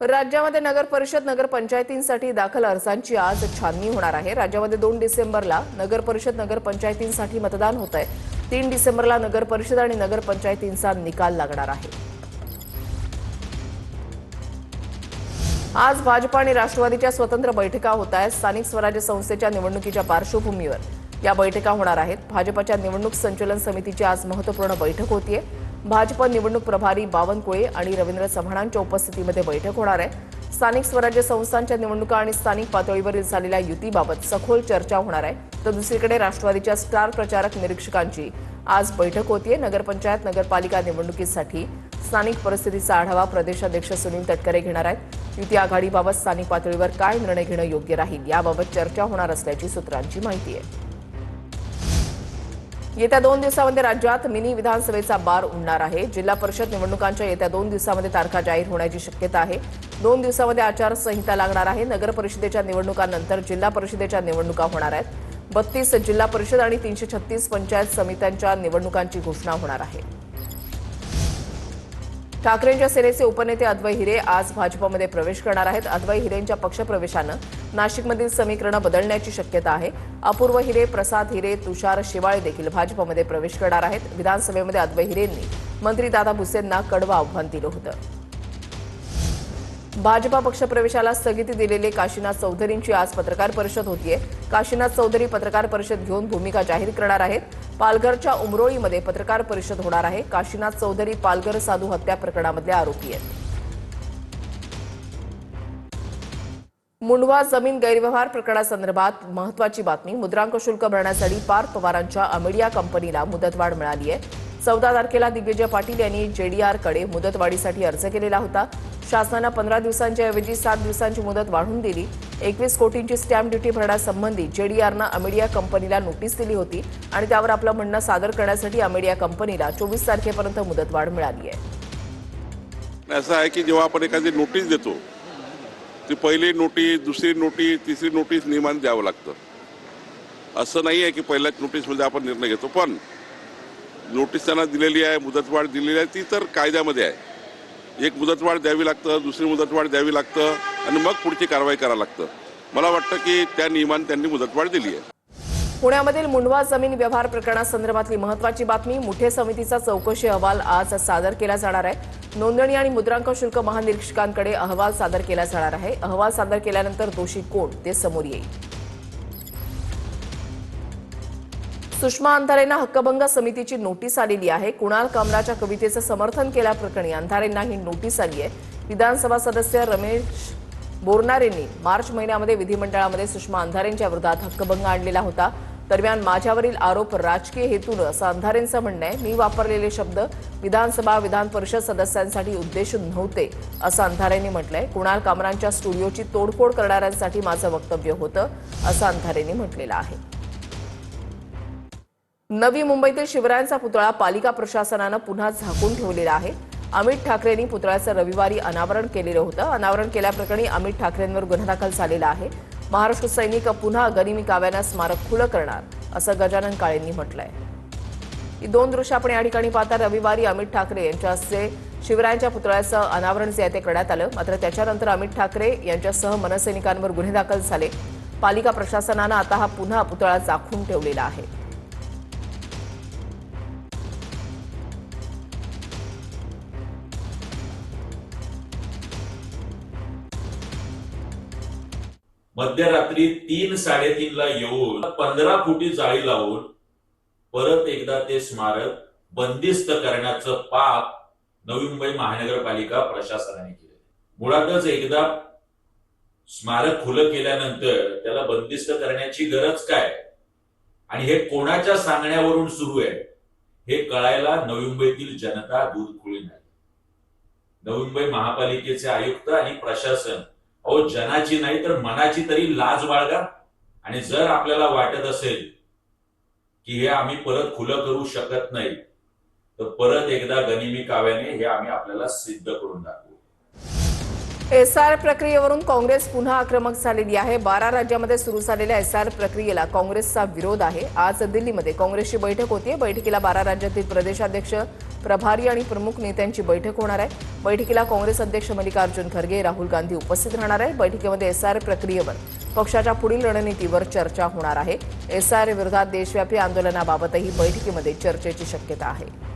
राज्यामध्ये नगर परिषद नगर पंचायतींसाठी दाखल अर्जांची आज छाननी होणार आहे. राज्यामध्ये दोन डिसेंबरला नगर परिषद नगर पंचायतींसाठी मतदान होत आहे. तीन डिसेंबरला नगर परिषद आणि नगर पंचायतींचा निकाल लागणार आहे. आज भाजपा आणि राष्ट्रवादीच्या स्वतंत्र बैठका होत आहेत स्थानिक स्वराज्य संस्थेच्या निवडणुकीच्या पार्श्वभूमीवर. या बैठका होणार आहेत. भाजपच्या निवडणूक संचलन समितीची आज महत्त्वपूर्ण बैठक होतीये. भाजप निवडणूक प्रभारी बावनकुळे आणि रवींद्र चव्हाणांच्या उपस्थितीमध्ये बैठक होणार आहे. स्थानिक स्वराज्य संस्थांच्या निवडणुका आणि स्थानिक पातळीवरील झालेल्या युतीबाबत सखोल चर्चा होणार आहे. तर दुसरीकडे राष्ट्रवादीच्या स्टार प्रचारक निरीक्षकांची आज बैठक होतीये. नगरपंचायत नगरपालिका निवडणुकीसाठी स्थानिक परिस्थितीचा आढावा प्रदेशाध्यक्ष सुनील तटकरे घेणार आहेत. युती आघाडीबाबत स्थानिक पातळीवर काय निर्णय घेणं योग्य राहील याबाबत चर्चा होणार असल्याची सूत्रांची माहिती आहे. येत्या दोन दिवसामध्ये राज्यात मिनी विधानसभेचा बार उडणार आहे. जिल्हा परिषद निवडणुकांच्या येत्या दोन दिवसामध्ये तारखा जाहीर होण्याची शक्यता आहे. दोन दिवसामध्ये आचारसंहिता लागणार आहे. नगर परिषदेच्या निवडणुकांनंतर जिल्हा परिषदेच्या निवडणुका होणार आहेत. बत्तीस जिल्हा परिषद आणि तीनशे छत्तीस पंचायत समित्यांच्या निवडणुकांची घोषणा होणार आहे. ठाकरेंच्या सेनेचे उपनेते अद्वय हिरे आज भाजपमध्ये प्रवेश करणार आहेत. अद्वय हिरेंच्या पक्षप्रवेशानं नाशिकमधील समीकरणं बदलण्याची शक्यता आहे. अपूर्व हिरे प्रसाद हिरे तुषार शिवाळे देखील भाजपमध्ये प्रवेश करणार आहेत. विधानसभेमध्ये अद्वय हिरेंनी मंत्री दादा भुसेंना कडवं आव्हान दिलं होतं. भाजपा पक्षप्रवेशाला स्थगिती दिलेले काशीनाथ चौधरींची आज पत्रकार परिषद होतीये. काशीनाथ चौधरी पत्रकार परिषद घेऊन भूमिका जाहीर करणार आहेत. पालघरच्या उमरोळीमध्ये पत्रकार परिषद होणार आहे. काशीनाथ चौधरी पालघर साधू हत्या प्रकरणामधले आरोपी आहेत. मुंडवा जमीन गैरव्यवहार प्रकरणासंदर्भात महत्वाची बातमी. मुद्रांक शुल्क भरण्यासाठी पार्थ पवारांच्या अमेडिया कंपनीला मुदतवाढ मिळाली आहे चौदा तारखेला दिग्विजय पाटील यांनी जेडीआरकडे मुदतवाढीसाठी अर्ज केलेला होता. शासनानं पंधरा दिवसांच्या ऐवजी सात दिवसांची मुदत वाढवून दिली. एकवीस कोटींची स्टॅम्प ड्युटी भरण्यासंबंधी जेडीआरनं अमेडिया कंपनीला नोटीस दिली होती आणि त्यावर आपलं म्हणणं सादर करण्यासाठी अमेडिया कंपनीला चोवीस तारखेपर्यंत मुदतवाढ मिळाली आहे. असं आहे की जेव्हा आपण एखादी नोटीस देतो ती पहिली नोटीस दुसरी नोटीस तिसरी नोटीस नियमाने द्यावं लागतं. असं नाही आहे की पहिल्याच नोटीसमध्ये आपण निर्णय घेतो पण नोटीस त्यांना दिलेली आहे मुदतवाढ दिलेली आहे ती तर कायद्यामध्ये आहे. एक मुदतवाढ द्यावी लागतं दुसरी मुदतवाढ द्यावी लागतं आणि मग पुढची कारवाई करावं लागतं. मला वाटतं की त्या नियमाने त्यांनी मुदतवाढ दिली आहे. पुण्यामधील मुंडवा जमीन व्यवहार प्रकरणासंदर्भातली महत्वाची बातमी मुठे समितीचा चौकशी अहवाल आज सादर केला जाणार आहे. नोंदणी आणि मुद्रांक शुल्क महानिरीक्षकांकडे अहवाल सादर केला जाणार आहे. अहवाल सादर केल्यानंतर दोषी कोण ते समोर येईल. सुषमा अंधारेंना हक्कभंग समितीची नोटीस आलेली आहे. कुणाल कामराच्या कवितेचं समर्थन केल्याप्रकरणी अंधारेंना ही नोटीस आली आहे. विधानसभा सदस्य रमेश बोरणारेंनी मार्च महिन्यामध्ये विधिमंडळामध्ये सुषमा अंधारेंच्या विरोधात हक्कभंग आणलेला होता. दरम्यान माझ्यावरील आरोप राजकीय हेतून असं अंधारेंचं म्हणणं आहे. मी वापरलेले शब्द विधानसभा विधान परिषद सदस्यांसाठी उद्देशून नव्हते असं अंधारेंनी म्हटलंय. कुणाल कामरांच्या स्टुडिओची तोडफोड करणाऱ्यांसाठी माझं वक्तव्य होतं असं अंधारेंनी म्हटलेलं आहे. नवी मुंबईतील शिवरायांचा पुतळा पालिका प्रशासनानं पुन्हा झाकून ठेवलेला आहे. अमित ठाकरेंनी पुतळ्याचं रविवारी अनावरण केलेलं होतं. अनावरण केल्याप्रकरणी अमित ठाकरेंवर गुन्हा दाखल झालेला आहे. महाराष्ट्र सैनिक पुन्हा गनिमी काव्यानं स्मारक खुलं करणार असं गजानन काळेंनी म्हटलंय. ही दोन दृश्य आपण या ठिकाणी पाहता. रविवारी अमित ठाकरे यांच्या हस्ते शिवरायांच्या पुतळ्याचं अनावरण जे आहे ते करण्यात आलं. मात्र त्याच्यानंतर अमित ठाकरे यांच्यासह मनसैनिकांवर गुन्हे दाखल झाले. पालिका प्रशासनानं आता हा पुन्हा पुतळा झाकून ठेवलेला आहे. मध्यरात्री तीन साडेतीनला येऊन पंधरा फुटी जाळी लावून परत एकदा ते स्मारक बंदिस्त करण्याचं पाप नवी मुंबई महानगरपालिका प्रशासनाने केले मुळातच एकदा स्मारक खुलं केल्यानंतर त्याला बंदिस्त करण्याची गरज काय? आणि हे कोणाच्या सांगण्यावरून सुरू आहे? हे कळायला नवी मुंबईतील जनता दूध खुळी नाही. नवी मुंबई महापालिकेचे आयुक्त आणि प्रशासन अहो जनाची नाही तर मनाची तरी लाज बाळगा. आणि जर आपल्याला वाटत असेल की हे आम्ही परत खुलं करू शकत नाही तर परत एकदा गनिमी काव्याने हे आम्ही आपल्याला सिद्ध करून दाखवू. एस आर प्रक्रियेवरून काँग्रेस पुन्हा आक्रमक झालेली आहे. बारा राज्यामध्ये सुरू झालेल्या एस आर प्रक्रियेला काँग्रेसचा विरोध आहे. आज दिल्लीमध्ये काँग्रेसची बैठक होतीये. बैठकीला बारा राज्यातील प्रदेशाध्यक्ष प्रभारी आणि प्रमुख नेत्यांची बैठक होणार आहे. बैठकीला काँग्रेस अध्यक्ष मल्लिकार्जुन खरगे राहुल गांधी उपस्थित राहणार आहे. बैठकीमध्ये एसआर प्रक्रियेवर पक्षाच्या पुढील रणनीतीवर चर्चा होणार आहे. एसआर विरोधात देशव्यापी आंदोलनाबाबतही बैठकीमध्ये चर्चेची शक्यता आहे.